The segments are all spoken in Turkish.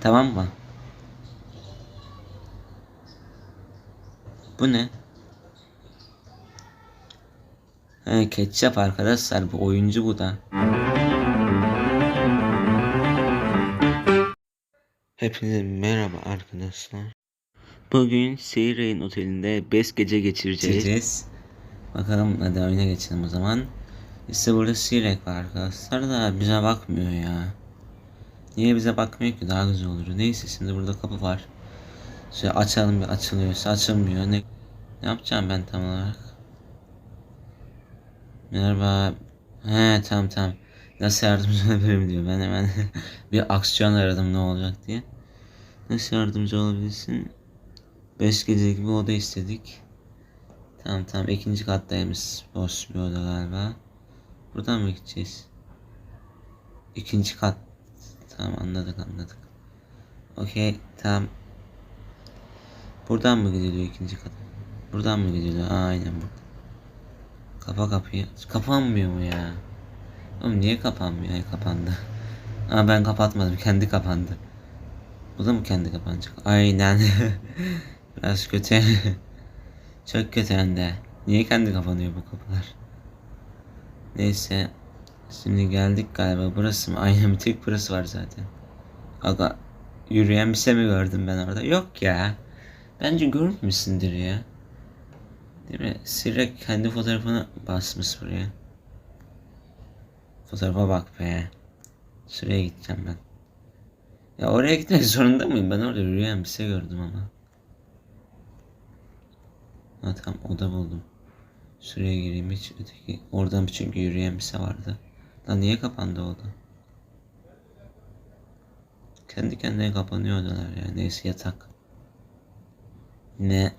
Tamam mı? Bu ne? He, ketçap arkadaşlar bu oyuncu bu da. Hepinize merhaba arkadaşlar. Bugün Seyrein Oteli'nde 5 gece geçireceğiz. Bakalım hadi oyuna geçelim o zaman. İşte burada Sirek var arkadaşlar da bize bakmıyor ya. Niye bize bakmıyor ki daha güzel olur. Neyse şimdi burada kapı var. Şöyle açalım bir açılıyorsa açılmıyor. Ne, ne yapacağım ben tam olarak? Merhaba. He tamam tamam. Nasıl yardımcı olabilirim diyor. Ben hemen bir aksiyon aradım ne olacak diye. Nasıl yardımcı olabilirsin? 5 gecelik bir oda istedik. Tamam tamam ikinci kattaymış. Boş bir oda galiba. Buradan mı gideceğiz? İkinci kat. Tamam anladık anladık. Okey tamam. Buradan mı gidiliyor ikinci kat? Buradan mı gidiliyor? Aa, aynen burada. Kapa kapıyı. Kapanmıyor mu ya? Oğlum niye kapanmıyor? Ay kapandı. Aa ben kapatmadım. Kendi kapandı. Bu da mı kendi kapanacak? Aynen. Biraz kötü. Çok kötü hem de. Niye kendi kapanıyor bu kapılar? Neyse. Şimdi geldik galiba. Burası mı? Aynen bir tek burası var zaten. Aga yürüyen bir şey mi gördüm ben orada? Yok ya. Bence görmüşsündür ya. Değil mi? Sirek kendi fotoğrafını basmış buraya. Fotoğrafa bak be. Şuraya gideceğim ben. Ya oraya gitmek zorunda mıyım? Ben orada yürüyen bir şey gördüm ama. Ha tamam oda buldum. Şuraya gireyim hiç öteki. Oradan çünkü yürüyen bir şey vardı. Lan niye kapandı oda? Kendi kendine kapanıyor odalar ya. Neyse yatak. Ne?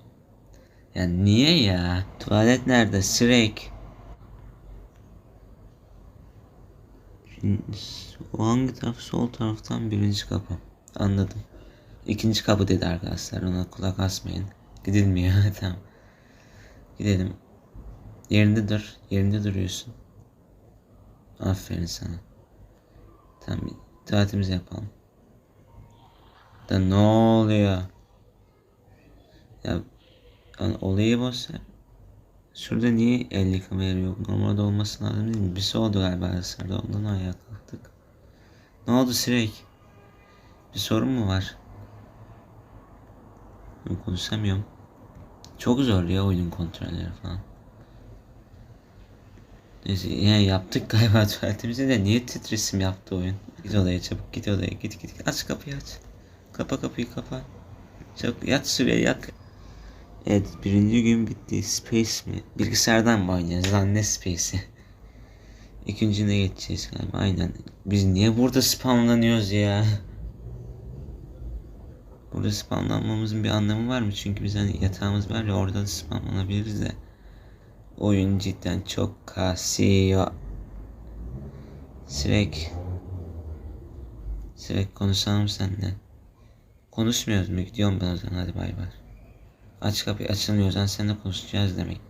Ya niye ya? Tuvalet nerede? Sirek. O hangi taraf? Sol taraftan birinci kapı. Anladım. İkinci kapı dedi arkadaşlar. Ona kulak asmayın. Gidilmiyor. tamam. Gidelim. Yerinde dur. Yerinde duruyorsun. Aferin sana. Tamam. Tuvaletimizi yapalım. Da ne oluyor? Ya yani olayı boş ver. Şurada niye el yıkama yok? Normalde olması lazım değil mi? Bir şey oldu galiba arkadaşlar. Ondan ayağa kalktık. Ne oldu Sirek? Bir sorun mu var? Konuşamıyorum. Çok zor ya oyunun kontrolleri falan. Neyse yine yaptık galiba tuvaletimizi de niye titresim yaptı oyun? Git odaya çabuk git odaya git git git. Aç kapıyı aç. Kapa kapıyı kapa. Çabuk yat şuraya yat. Evet birinci gün bitti. Space mi? Bilgisayardan mı oynayacağız lan ne Space'i? İkincine geçeceğiz galiba aynen. Biz niye burada spamlanıyoruz ya? Burada spamlanmamızın bir anlamı var mı? Çünkü biz hani yatağımız var ya orada da spamlanabiliriz de. Oyun cidden çok kasıyor. Sirek. Sirek konuşalım seninle. Konuşmuyoruz mu? Gidiyorum ben o zaman hadi bay bay. Aç kapıyı açılmıyorsan seninle konuşacağız demek.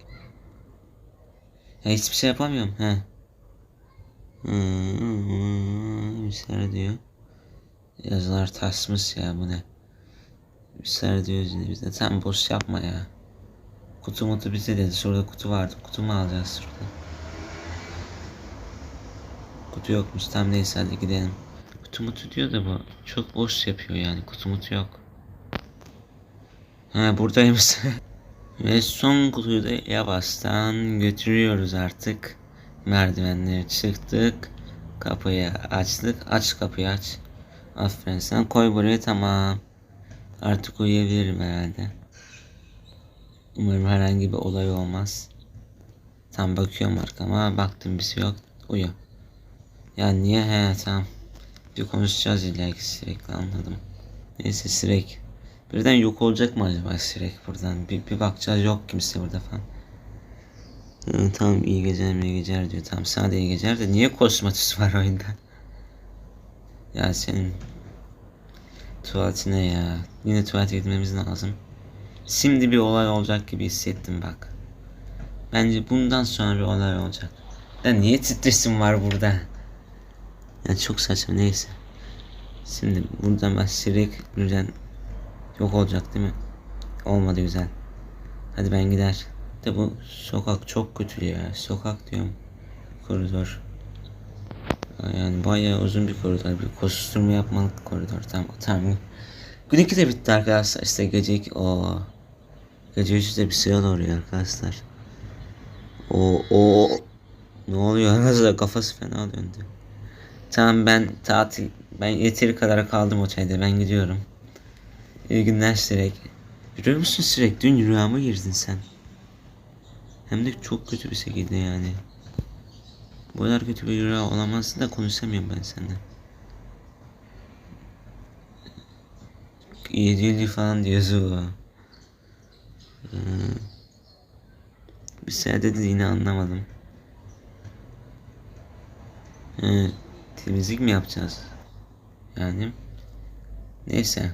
Ya hiçbir şey yapamıyorum he. Hmm, bir şeyler diyor. Yazılar tasmış ya bu ne? Bir şeyler diyor yine bize. Sen boş yapma ya. Kutu mutu bize dedi. Şurada kutu vardı. Kutu mu alacağız şurada? Kutu yokmuş. Tam neyse hadi gidelim. Kutu mutu diyor da bu çok boş yapıyor yani. Kutu mutu yok. Ha buradaymış. Ve son kutuyu da yavaştan götürüyoruz artık. Merdivenleri çıktık. Kapıyı açtık. Aç kapıyı aç. Aferin sen koy buraya tamam. Artık uyuyabilirim herhalde. Umarım herhangi bir olay olmaz. Tam bakıyorum arkama. Baktım bir şey yok. Uyu. Ya niye he tamam. Bir konuşacağız ileriki sürekli anladım. Neyse Sirek. Birden yok olacak mı acaba Sirek buradan? Bir, bir bakacağız yok kimse burada falan. Hı, tamam iyi geceler iyi geceler diyor. Tamam sana iyi geceler de niye kosmetik var oyunda? Ya senin tuvaletine ya. Yine tuvalete gitmemiz lazım. Şimdi bir olay olacak gibi hissettim bak. Bence bundan sonra bir olay olacak. Ya niye titresim var burada? Ya çok saçma neyse. Şimdi buradan Shrek birden yok olacak değil mi? Olmadı güzel. Hadi ben gider. De bu sokak çok kötü ya. Sokak diyorum. Koridor. Yani bayağı uzun bir koridor. Bir koşturma yapmalık koridor. Tamam tamam. Gün 2 de bitti arkadaşlar. İşte gece 2. Oo. Gece 3'te bir sıra doğruyor arkadaşlar. O o ne oluyor arkadaşlar kafası fena döndü. Tamam ben tatil ben yeteri kadar kaldım otelde ben gidiyorum. İyi günler Sirek. Görüyor musun Sirek dün rüyama girdin sen. Hem de çok kötü bir şekilde yani. Bu kadar kötü bir rüya olamazsın da konuşamıyorum ben seninle. 750 falan diyorsun. Hmm. Bir şey dedi yine anlamadım. Ee, temizlik mi yapacağız? Yani neyse.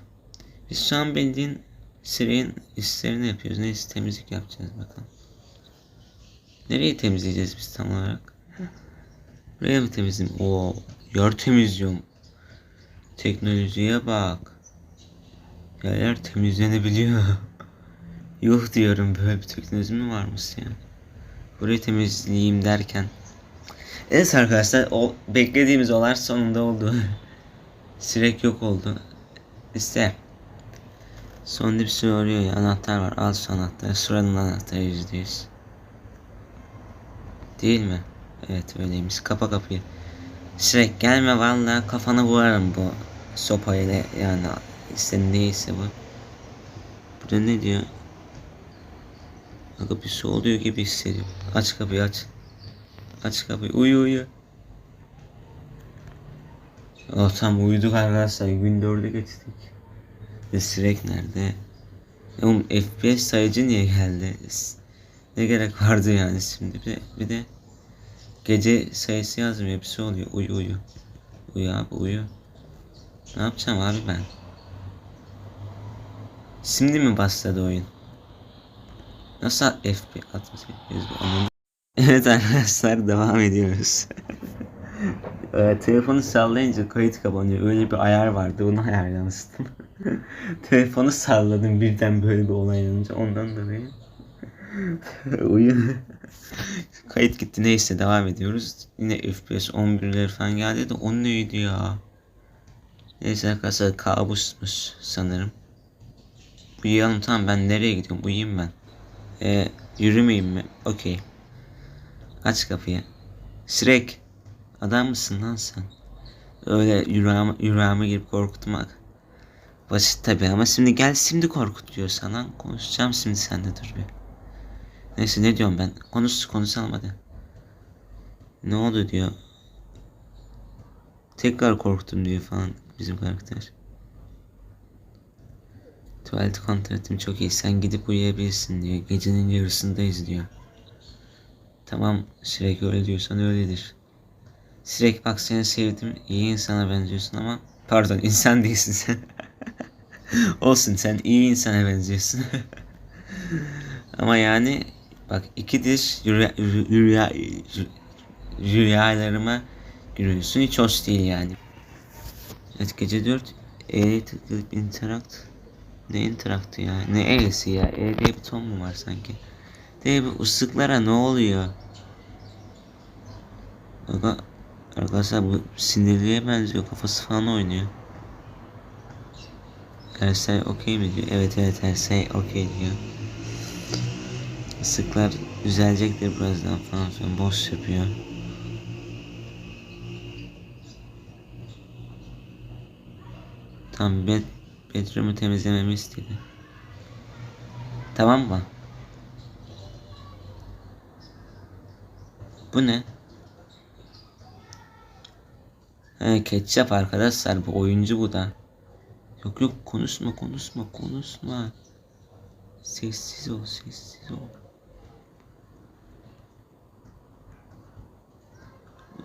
Biz şu an bildiğin Sire'nin işlerini yapıyoruz. Neyse temizlik yapacağız bakalım. Nereyi temizleyeceğiz biz tam olarak? Buraya mı temizleyeyim? Oo, yer temizliyorum. Teknolojiye bak. Yerler temizlenebiliyor. Yuh diyorum böyle bir teknoloji mi varmış ya? Burayı temizleyeyim derken. Evet arkadaşlar o beklediğimiz olay sonunda oldu. Sirek yok oldu. İşte. Sonunda bir şey arıyor ya anahtar var al şu anahtarı sıranın anahtarı yüzde yüz. Değil mi? Evet öyleymiş kapa kapıyı. Sirek gelme vallahi kafana vurarım bu sopayla yani istediğin değilse bu. Burada ne diyor? Aga bir şey oluyor gibi hissediyorum. Aç kapıyı aç. Aç kapıyı uyu uyu. Oh tam uyuduk arkadaşlar gün 4'e geçtik. Ve Sirek nerede? Oğlum FPS sayıcı niye geldi? Ne gerek vardı yani şimdi bir de, bir de gece sayısı yazmıyor şey oluyor uyu uyu. Uyu abi uyu. Ne yapacağım abi ben? Şimdi mi başladı oyun? Nasıl FP 60 Evet arkadaşlar devam ediyoruz. ee, telefonu sallayınca kayıt kapanıyor. Öyle bir ayar vardı. Onu ayarlamıştım. telefonu salladım birden böyle bir olay olunca. Ondan dolayı. Uyun. kayıt gitti. Neyse devam ediyoruz. Yine FPS 11'ler falan geldi de o neydi ya? Neyse arkadaşlar kabusmuş sanırım. Uyuyalım tamam ben nereye gidiyorum uyuyayım ben. Ee, yürümeyeyim mi? Okey. Aç kapıyı. Shrek. Adam mısın lan sen? Öyle yüreğime, yüreğime girip korkutmak. Basit tabi ama şimdi gel şimdi korkut diyor sana. Konuşacağım şimdi sende dur bir. Neyse ne diyorum ben. Konuş konuşalım hadi. Ne oldu diyor. Tekrar korktum diyor falan bizim karakter. Tuvalet kontratım çok iyi. Sen gidip uyuyabilirsin diyor. Gecenin yarısındayız diyor. Tamam Shrek öyle diyorsan öyledir. Shrek bak seni sevdim. İyi insana benziyorsun ama pardon insan değilsin sen. Olsun sen iyi insana benziyorsun. ama yani bak ikidir rüya, rüya, rüyalarıma giriyorsun. Hiç hoş değil yani. Evet gece 4 E'ye tıklayıp interact ne interaktı ya? Ne E'si ya? E diye bir ton mu var sanki? De bu ıslıklara ne oluyor? Aga, arkadaşlar bu sinirliye benziyor. Kafası falan oynuyor. Her şey okey mi diyor? Evet evet her şey okey diyor. Islıklar düzelecektir birazdan falan sonra boş yapıyor. Tam bed, bedroom'u temizlememi istedi. Tamam mı? Bu ne? He ketçap arkadaşlar bu oyuncu bu da. Yok yok konuşma konuşma konuşma. Sessiz ol sessiz ol.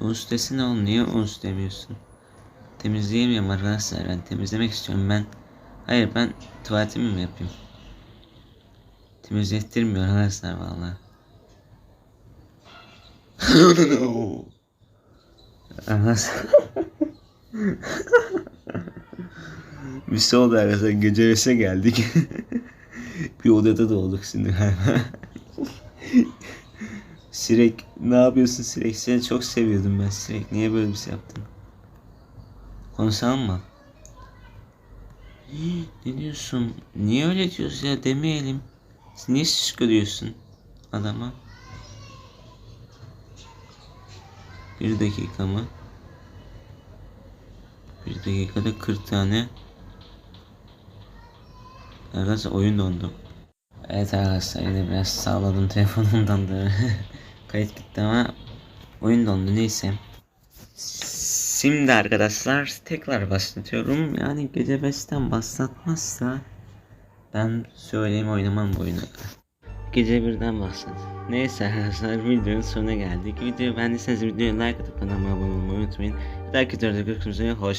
Uns desene oğlum niye uns demiyorsun? Temizleyemiyorum arkadaşlar ben temizlemek istiyorum ben. Hayır ben tuvaletimi mi yapayım? Temizlettirmiyor arkadaşlar. Arkadaşlar. Bir şey oldu arkadaşlar gece beşe geldik. bir odada da olduk şimdi galiba. Sirek ne yapıyorsun Sirek? Seni çok seviyordum ben Sirek. Niye böyle bir şey yaptın? Konuşalım mı? Ne diyorsun? Niye öyle diyorsun ya demeyelim. Niye şişko diyorsun adama? Bir dakika mı? Bir dakikada 40 tane Arkadaşlar oyun dondu. Evet arkadaşlar yine biraz sağladım telefonumdan da kayıt gitti ama oyun dondu neyse. Şimdi arkadaşlar tekrar başlatıyorum. Yani gece 5'ten başlatmazsa ben söyleyeyim oynamam bu oyunu. Gece birden başlat. Neyse arkadaşlar videonun sonuna geldik. Videoyu beğendiyseniz videoya like atıp kanalıma abone olmayı unutmayın. Bir dahaki videoda görüşmek üzere. Hoş